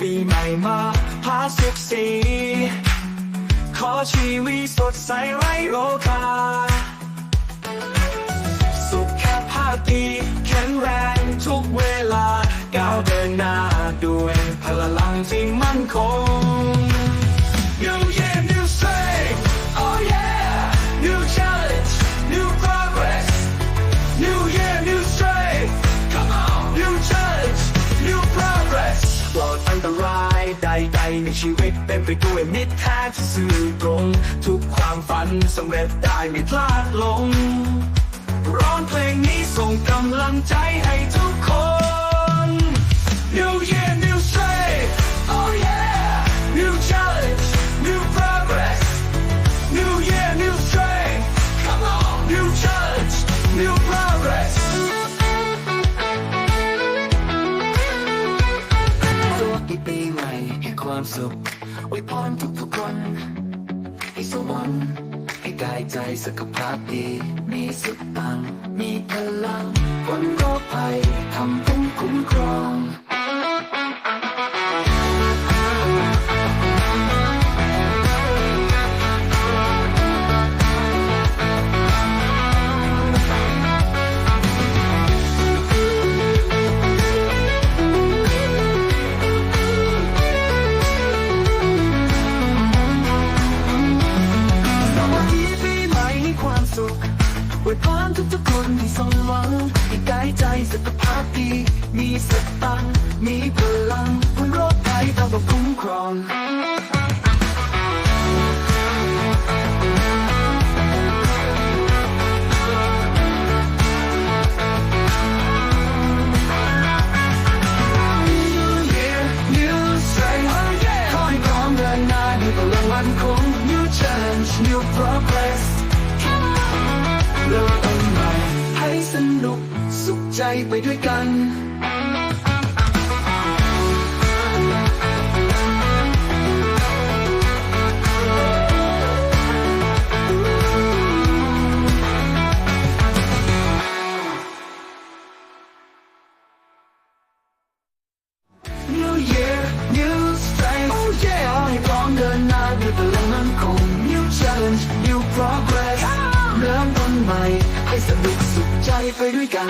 ปีใหม่มาพาสุขสี ขอชีวิตสดใสไร้โรคาสุขภาพดีแข็งแรงทุกเวลา ก้าวเดินหน้าด้วยพลังที่มั่นคง ใดใดในชีวิตเป็นไปด้วยมิตรแท้ที่สื่อตรง ทุกความฝันสำเร็จได้ไม่พลาดลง ร้องเพลงนี้ส่งกำลังใจให้ทุก ความสุขไว้พรทุกทุกๆคนให้สมหวังให้กายใจสุขภาพดี มีสุขปังมีพลังพ้นโรคภัยทำพุ่มคุ้มครอง วยพรทุกทุกๆคนที่สมหวังให้กายใจสุขภาพดี มีสตังค์มีพ เริ่มต้นใหม่ให้สนุกสุขใจไปด้วยกัน New year, new strength Oh yeah ขอให้พร้อมเดินหน้าด้วยพลังมั่นคง New challenge, new progress เริ่มต้น ใหม่ ให้สนุกสุขใจไปด้วยกัน